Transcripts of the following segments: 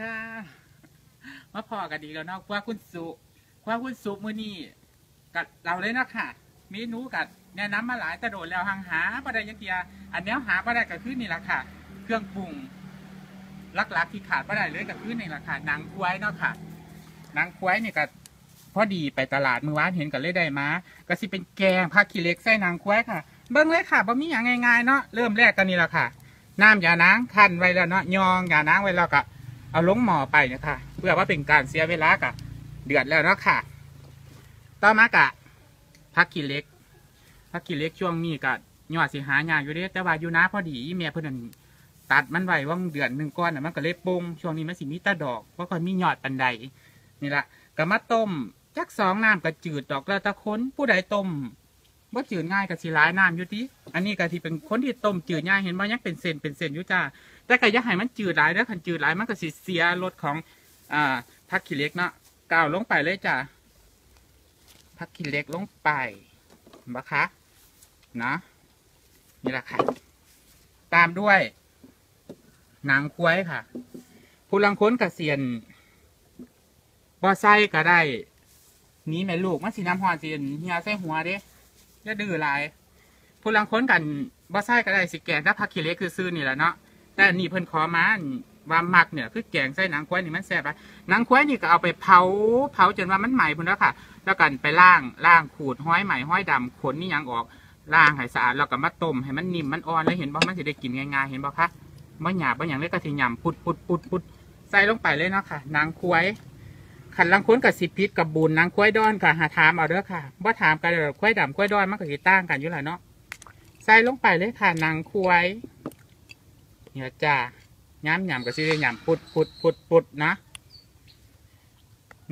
ค่ะมาพอกันดีแล้วเนาะว่าคุณสุว่าคุณสุมือนี่กับเราเลยนะค่ะเมนูกับแนะนำมาหลายแต่โดดแล้วหางหาบ่ได้ยังเดียอันนี้หาบ่ได้ก็คือนี่แหละค่ะ เครื่องปรุงลักๆที่ขาดบ่ได้เลยก็คือนี่แหละค่ะนังควายเนาะค่ะนังควายนี่ก็พอดีไปตลาดมือวานเห็นก็เลยได้มาก็สิเป็นแกงผักขี้เหล็กใส่นังควายค่ะเบิ่งเลยค่ะบ่มีอย่างง่ายๆเนาะเริ่มแรกกันนี่แหละค่ะน้ำยานางคั้นไว้แล้วเนาะยองยานางไว้แล้วก็ เอาลงหมอไปนะคะเพื่อว่าเป็นการเสียเวลากะเดือดแล้วนะค่ะ ต่อมากะพักขี้เล็กพักขี้เล็กช่วงนี้กะยอดสิหายากอยู่เด้แต่ว่าอยู่นะพอดีอีเมียเพิ่นนั่นตัดมันไว้ว่างเดือนหนึ่งก้อนน่ะมันก็เลยปงช่วงนี้มันสิมีแตาดอกเพราะค่อยมียอดปันใดนี่ละก็มาต้มจักสองน้ำก็จืดดอกแล้วตะค้นผู้ใดต้มว่าจืดง่ายกับสีร้ายน้ำอยู่ที่อันนี้ก็ที่เป็นคนที่ต้มจืดง่ายเห็นว่ายังเป็นเส้นเป็นเส้นอยู่จ้า แต่ก็อย่าให้มันจืดหลายแล้วคันจืดหลายมันก็สิเสียรสของอ่าผักขี้เล็กเนาะก้าวลงไปเลยจ้าผักขี้เล็กลงไปบะคะนะนี่แหละค่ะ ตามด้วยหนังควยค่ะ ผู้ลังค้นกับเสียนบอไส้ก็ได้นี้แม่ลูกมันสีน้ำหอนสีเฮียใส่หัวเด้อย่าดื้อลายผู้ลังค้นกันบ่ใส่ก็ได้สิแกงถ้าผักขี้เล็กคือซื้อนี่แหละเนาะ แต่นี่เพิ่นขอมาว่ามักเนี่ยคือแกงใส่หนังควายนี่มันแซ่บอะหนังควายนี่ก็เอาไปเผาเผาจนว่ามันใหม่พุ่นแล้วค่ะ แล้วกันไปล่างล่างขูดห้อยใหม่ห้อยดำขนนี่ยังออกล่างให้สะอาดแล้วก็มาต้มให้มันนิ่มมันอ่อนแล้วเห็นบ่มันสิได้กินง่ายๆเห็นบ่คะบ่หยาบบ่หยังเลยก็สิยำปุดปุดปุดปุดใส่ลงไปเลยเนาะค่ะหนังควายขันลังค้นกับสิพิษกับบุญนางควายดอนกับหาถามเอาเด้อค่ะว่าถามกันเด้อควายดำควายดอนมันก็สิต่างกันอยู่แหละเนาะใส่ลงไปเลยค่ะนางควาย เนี่ยจ้าย้ำยำกับสิได้ยำปุดปุดปุดปุดนะ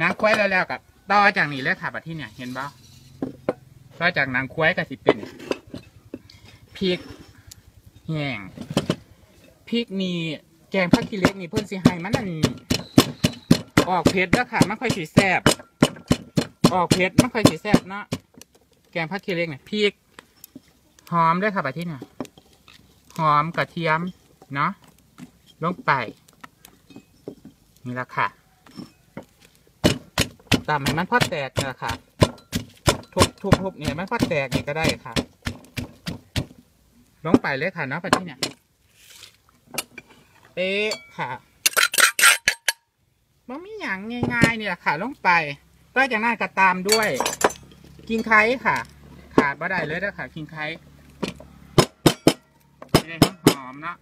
นางควายแล้วแล้วกับต่อจากนี้เลยค่ะบัดที่เนี่ย เห็นบ่ต่อจากนางควายก็สิเป็นพริกแห้งพริกนี่แกงผักขี้เล็กนี่เพิ่นสิให้มันนั่นออกเผ็ดแล้วค่ะมันค่อยสีแซ่บออกเผ็ดมันค่อยสีแซ่บเนาะแกงผักขี้เล็กเนี่ยพริกหอมด้วยค่ะแบบที่เนี่ยหอมกระเทียม เนาะลงไปนี่แหละค่ะตามให้มันพอแตกนี่ละค่ะทุบทุบทุบเนี่ยมันพอแตกนี่ก็ได้ค่ะ ลงไปเลยค่ะเนาะแบบที่เนี่ยเป๊ะค่ะมันมีอย่างง่ายๆนี่แหละค่ะลงไปก็จานั้นก็ตามด้วยกิงไคค่ะ ขาดบ่ได้เลยนะค่ะกิงไคไม่ได้หอมเนาะ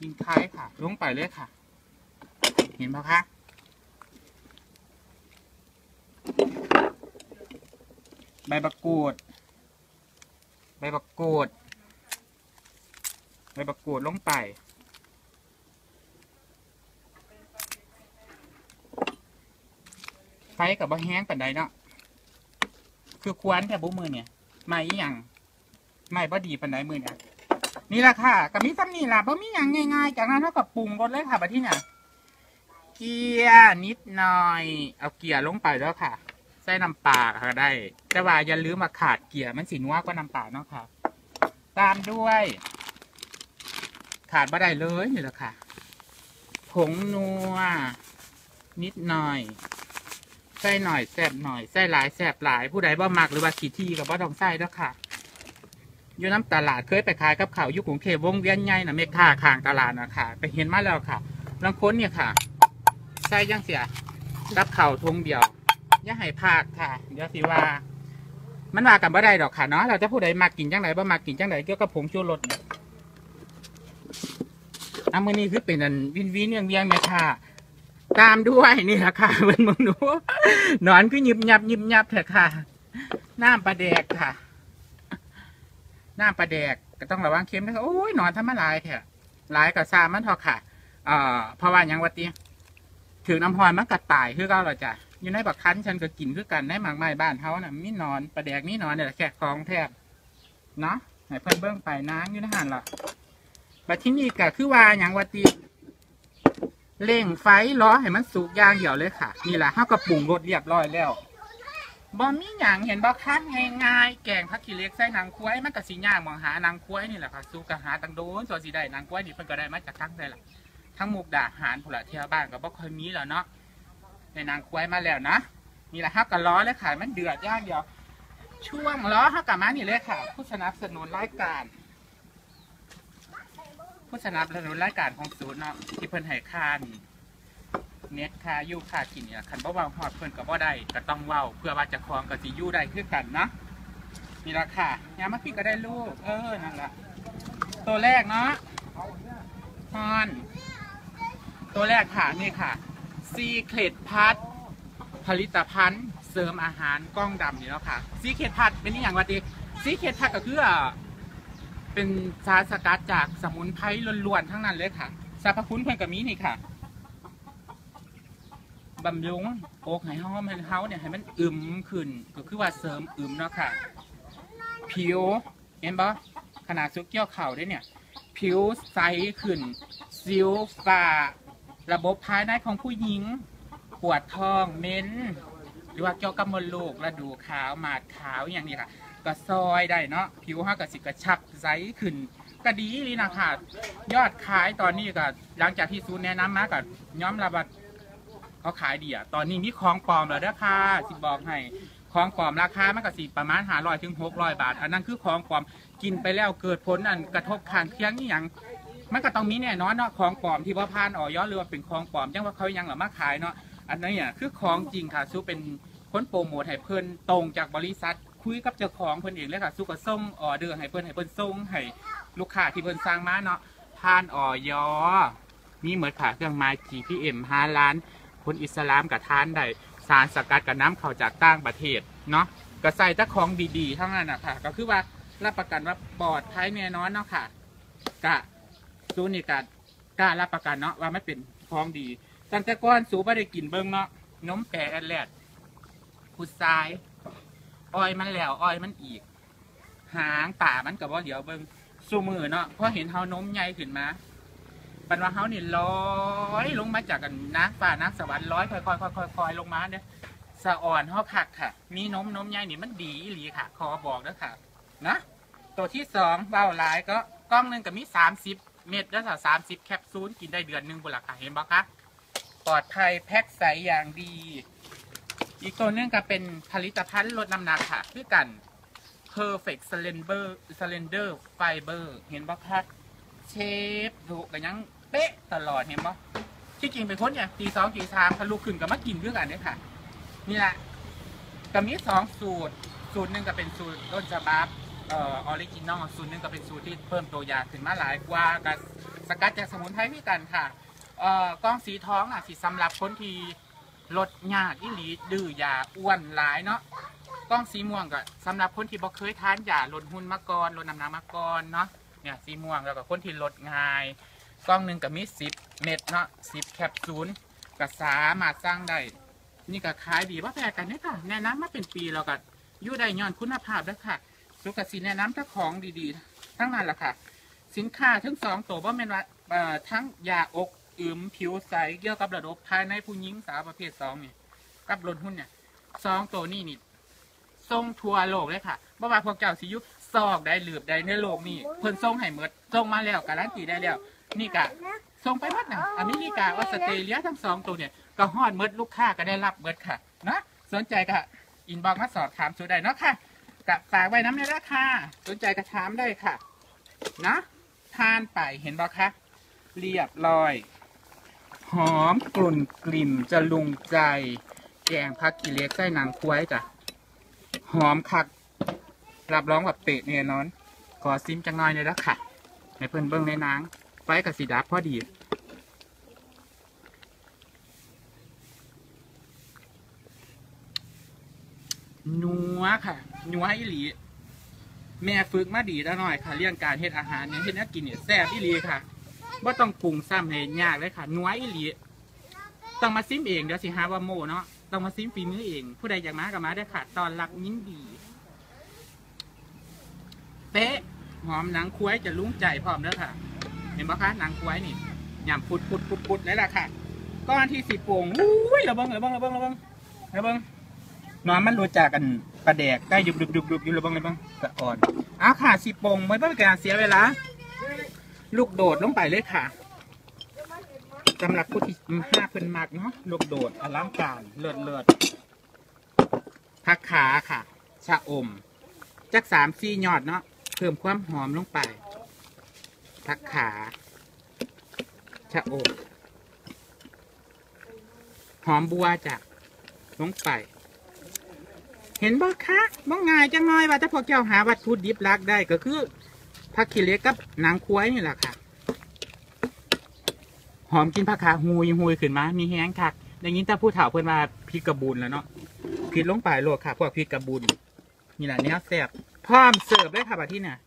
กิงไคร้ค่ะ ลงไปเลยค่ะ เห็นปะคะใบบักกูด ใบบักกูด ใบบักกูดลงไป ไฟกับบ่แห้งปานใดเนาะ คือควนแต่บุมือเนี่ย ไม่อีหยัง ไม่บ่ดีปานใดมือเนี่ย นี่แหละค่ะกับมีซ้ำนี่ล่ะบ่มีหยังง่ายๆ จากนั้นเท่ากับปรุงรสเลยค่ะบัดที่เนี่ยเกียร์นิดหน่อย เอาเกียร์ลงไปแล้วค่ะ ใส่น้ำปลาก็ได้ แต่ว่าอย่าลืมมาขาดเกียร์มันสีนัวกว่าน้ำปลาเนาะค่ะ ตามด้วย ขาดบ่ได้เลยนี่แหละค่ะผงนัว นิดหน่อยใส่หน่อยแสบหน่อยใส่หลายแสบหลายผู้ใดบ่มักหรือว่าขี้ที่กับบ่ต้องใส่แล้วค่ะ อยู่น้ำตลาดเคยไปขายกับเขาอยู่กรุงเทพวงเวียนใหญ่นะเมค่าข้างตลาดนะค่ะ ไปเห็นมาแล้วค่ะลังค้นเนี่ยค่ะใส่ยังเสียรับเข่าทงเดียวอย่าให้พลาดค่ะ เดี๋ยวสิว่า มันว่ากันบ่ได้ดอกค่ะเนาะเราจะผู้ใดมากินจังไหนบ่มากินจังไหนเกี่ยวกับผงชูรสอะมื้อนี้คือเป็นอันวินวินเวียงเวียงแม่ค่ะตามด้วยนี่แหละค่ะเพื่อนมึงดูนอนคือยิบยับยิบยับเถอะค่ะ น้ำปลาแดกค่ะ หน้ำปลาแดกก็ต้องระวังเค็มนะคะโอ้ยหนอนทำมาลายเถอะลายกับซามันเถอค่ะเอ่อเพราะว่ายังวัติถือน้ำพรมันกัดตายคือเก็เราจะอยู่ในบักคั้นฉันก็กินคือกันในหมากไม้บ้านเขาน่ะมีนอนปลาแดกมีหนอนเนี่ยแหละแค่ของแทบเนาะให้เพิ่นเบิ้งไปน้ำอยู่ในหันละบัดที่นี่ก็คือว่ายังวัติเร่งไฟล้อให้มันสุกย่างเดียวเลยค่ะ นี่แหละห้ากระปรุงรสเรียบร้อยแล้ว บอมีหยังเห็นบ่คันง่ายๆแกงผักขี้เหล็กใส่นังควายมันก็สิยางมองหานังควายนี่แหละค่ะสุกกะหาตังโดนส่วนสีได้นังควายนี่เพิ่นก็ได้มาจากทั้งได้ล่ะทั้งมุกดาหารผละเที่ยวบ้านก็บ่ค่อยมีแล้วเนาะในนางควายมาแล้วนะนี่แหละครับกับล้อเลยค่ะมันเดือดย่างเดียว ช่วงล้อฮักกับมานี่เลยค่ะ ผู้สนับสนุนรายการ ผู้สนับสนุนรายการของศูนย์เนาะที่เพิ่นให้ค่านี่ เน็ตค่าอยู่ค่ากินเนี่ยคันบ่เว้าฮอดเพิ่นก็บ่ได้ก็ต้องเว้าเพื่อว่าจะคลองก็สิอยู่ได้คือกันนะนี่ละค่ะยามมาพี่ก็ได้ลูก เออนั่นละตัวแรกเนาะฮอนตัวแรกค่ะนี่ค่ะซีเครตพัทผลิตภัณฑ์เสริมอาหารกล้องดำนี่แล้วค่ะซีเครตพัทเป็นอย่างวะดิซีเครตพัทก็คือเป็นสารสกัดจากสมุนไพรล้วนๆทั้งนั้นเลยค่ะสรรพคุณเพิ่อนก็มีนี่ค่ะ บำรุงอกให้ห้อมให้เฮาเนี่ยให้มันอึมขึ้น ก็คือว่าเสริมอึมเนาะค่ะ ผิวเห็นปะขนาดซุกเกี่ยวเข่าได้เนี่ย ผิวใสขึ้น สิวฝ้าระบบภายในของผู้หญิง ปวดท้องเม้น หรือว่าเกี่ยวกับมดลูกระดูขาวหมาดขาวอย่างนี้ค่ะ ก็ซอยได้เนาะผิวห้ากับสิกระชับใสขึ้นก็ดีเลยนะค่ะยอดขายตอนนี้ก็หลังจากที่ซูนแนะนำมากับย้อมระบัด เขาขายดีอะตอนนี้มีของปลอมแล้วเด้อค่ะสิบอกให้ของปลอมราคามันก็สิประมาณหาร้อยถึงหกร้อยบาท อันนั้นคือของปลอมกินไปแล้วเกิดผลอันกระทบข้างเคียงนี่ยังมันก็ต้องมีแน่นอนเนาะของปลอมที่ว่าผ่านออยหรือเป็นของปลอมจังว่าเขายังหรือมาขายเนาะอันนี้เนี่ยคือของจริงค่ะซูเป็นคนโปรโมทให้เพิ่นตรงจากบริษัทคุยกับเจ้าของเพิ่นเองเลยค่ะซูก็ส่งออเดอร์ให้เพิ่นให้เพิ่นส่งให้ลูกค้าที่เพิ่นสั่งมาเนาะผ่านออยมีเหมือนค่ะเครื่องไม้ GPM 5ล้าน คนอิสลามกับทานได้สารสกัดกับน้ำเข้าจากต่างประเทศเนาะก็ใส่ต่ของดีๆทั้งนั้นนะค่ะก็คือว่ารับประกันว่าปลอดภัยแน่นอนเนาะค่ะกะซูนี่กะกล้ารับประกันเนาะว่าไม่เป็นของดี ตั้งแต่ก่อนสูไม่ได้กินเบิ้งเนาะน้มแปรแอดแลดพุดทรายอ้อยมันแล้วอ้อยมันอีก หางป่ามันกับว่าเดี๋ยวเบิ้งสูมือเนาะพราะเห็นเฮาน้มใหญ่ขึ้นมา ปันว่าเขานี่ร้อยลงมาจากกันนักป่านักสวรรค์ร้อยค่อยๆค่อยๆค่อยๆลงมาเนี่ยสะอ่อนเขาคักค่ะ มีนมนมใหญ่นี่มันดีอีหลีค่ะ ขอบอกนะค่ะนะตัวที่สองเบาหลายก็กล้องหนึ่งก็มีสามสิบเม็ดแล้วสามสิบแคปซูลกินได้เดือนหนึ่งบุนละค่ะเห็นปะคะปลอดภัยแพ็คใสอย่างดี อีกตัวนึงก็เป็นผลิตภัณฑ์ลดน้ำหนักค่ะคือกัน perfect slender slender fiber เห็นปะคะเชฟดูกันยัง เป๊ะตลอดเห็นปะที่จริงเป็นคนเนี่ยตีสองตีสามพลุกขึ้นก็มากินด้วยกันเนี่ยค่ะ นี่แหละก็มีสองสูตร สูตรหนึ่งก็เป็นสูตรต้นฉบับเอ่อออริจินอลสูตรหนึ่งก็เป็นสูตรที่เพิ่มตัวยาขึ้นมาหลายกว่ากับสกัดจากสมุนไพรพี่กันค่ะเอ่อกล้องสีท้องอะสิสำหรับคนที่ลดยากอีหลีดื้อยาอ้วนหลายเนาะกล้องสีม่วงก็สำหรับคนที่บ่เคยทานยาลดหุ่นมาก่อนลดน้ำหนักมาก่อนเนาะเนี่ยสีม่วงแล้วก็คนที่ลดง่าย กล้องหนึ่งก็มีสิบเม็ดเนาะสิบแคปซูลก็สามารถสร้างได้ นี่ก็ขายดีว่าแพงกันเนี่ยค่ะ แนะนำมาเป็นปีแล้วก็อยู่ได้ย้อนคุณภาพด้วค่ะสุกสิแนะนำถ้าของดีๆ ทั้งนั้นแหละค่ะ สินค้าทั้งสองตัวว่าเป็นว่าทั้งยาอกอึมผิวใสเกี่ยวกับระบบภายในผู้หญิงสาวประเภทสองนี่กับลดหุ้นเนี่ยสองตัวนี่นี่ส่งทัวโลกเลยค่ะบ่ว่าพวกเจ้าสิยุซอกได้หลืบได้ในโลกนี่เพิ่นส่งให้หมดส่งมาแล้วการันตีได้แล้ว นี่กะส่งไปหมดนะอเมริกาออสเตรเลียทั้งสองตัวเนี่ยก็ฮอดหมดลูกค้าก็ได้รับหมดค่ะนะสนใจก็อินบ็อกมาสอบถามสูได้เนาะค่ะกะฝากไว้น้ำในราคาสนใจก็ถามได้ค่ะนะทานไปเห็นบ่คะเรียบร้อย หอมกลุ่นกลิ่นจะลุงใจ แกงผักกิเลสใส่หนังควายจ้ะหอมคักรับรองแบบเปะเนี่ยนอนขอซิมจังหน่อยเลยละค่ะ ให้เพื่อนเบิ้งในนางไฟกับสีดับพอดี นัวค่ะ นัวอีหลี แม่ฝึกมาดีแล้วหน่อยค่ะ เรื่องการเฮ็ดอาหารเนี่ยเฮ็ดนักกินเนี่ยแซ่บอีหลีค่ะว่าต้องปรุงซ้ำให้ยากเลยค่ะ นัวอีหลีต้องมาซิมเองเดี๋ยวสิหาว่าโมเนาะต้องมาซิมฝีมือเอง ผู้ใดอยากมาก็มาได้ค่ะ ตอนรับยินดี เป๊ะ หอมหนังควายจะลุ้งใจพร้อมเด้อค่ะ เห็นปะคะนังควยนี่ยำพุดพุดพุดพุดเลยล่ะค่ะ ก้อนที่สิบป่งอุ้ยระเบิงระเบิงระเบิงระเบิงระเบิงน้องมันรู้จักกันประแดกได้ยุบยุบยุบยุบยุบระเบิงระเบิงสะอ่อนอ้าวค่ะสิบป่งไม่ต้องเป็นการเสียเวลาลูกโดดลงไปเลยค่ะสำหรับผู้ที่ห้าเพิ่นมักเนาะลูกโดดอลังการเลิศเลิศผักขาค่ะ ชะอม จักสามสี่ยอดเนาะเพิ่มความหอมลงไป ผักขาชะอมหอมบัวจ้ะลงไป เห็นบ่คะบ่ง่ายจังน้อยว่าถ้าพวกเจ้าหาวัตถุดิบลักได้ก็คือผักขี้เหล็กกับหนังควายนี่แหละค่ะ หอมกินผักขาหุยหุยขึ้นมา มีแห้งคักอย่างนี้ถ้าผู้เฒ่าเพิ่อนมาพริกกระบุนแล้วเนาะพริกลงไปโลดค่ะ พวกพริกกระบุนนี่แหละเนี้ยแซ่บพร้อมเสิร์ฟเลยค่ะบัดที่เนี่ย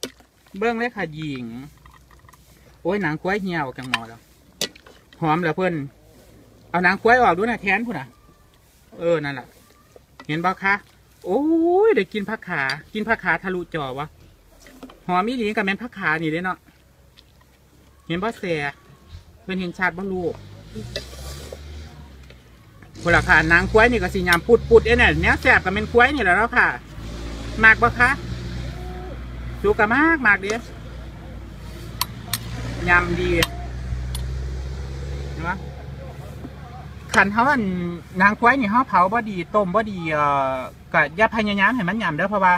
เบิ้องเลยค่ะหญิง โอ้ยหนังควายเหี่ยวจังหมอแล้วหอมแล้วเพิ่อนเอาหนังควายออกดูนะแทนพุ่นอะ เออนั่นแหละเห็นบ่คะโอ้ยได้กินผักขา กินผักขาทะลุจอวะหอมอีหลีกับแม่นผักขานี่เด้เนาะเห็นบ่แสเพิ่อนเห็นชาติบ่ลูกพนละค่ะนางควายนี่ก็สิยามปุดปุดเอ้เนี่ยเนี้ยแสบกับเป็นควายนี่แหละแล้วค่ะมากบ่คะสูกะมากมากเดีย ยำดีนไหมขันเขาอันนางควายนี่เขาเผาบ่ดีต้มบ่ดีเอ่อก็อย่าพยายามให้มันยำเด้อเพราะว่า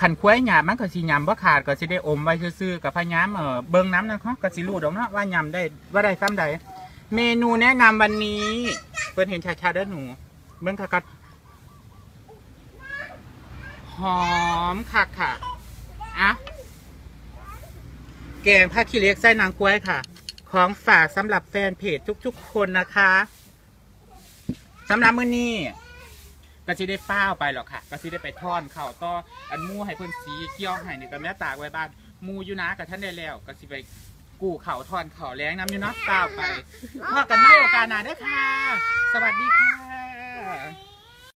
ขันควายหยาบมันก็สิยำบ่ขาดก็สิได้อมไว้ซื่อๆกับพยายามเอ่อเบิ่งน้ำนั่นเขาก็สิรู้ดอกเนาะว่ายำได้ว่าได้ซ้ำใดเมนูแนะนำวันนี้เพิ่นเห็นชาๆเด้อหนูเบิ่งคักๆหอมคักค่ะอะ แกงผักขี้เล็กไส้นางกล้วยค่ะ ของฝากสำหรับแฟนเพจทุกๆ คนนะคะสำหรับมื้อนี้ก็สิได้เป้าวไปหรอกค่ะก็สิได้ไปทอนเข่าต่ออันมูให้เพิ่นสีเคี่ยวให้นี่ก็แม่ตากไว้บ้านมูอยู่นะกับท่านได้แล้วก็สิไปกู้เข่าทอนเข่าแรงน้ำอยู่นะเป้าวไปพอกันไม่โอกาสหนาเด้อค่ะ สวัสดีค่ะ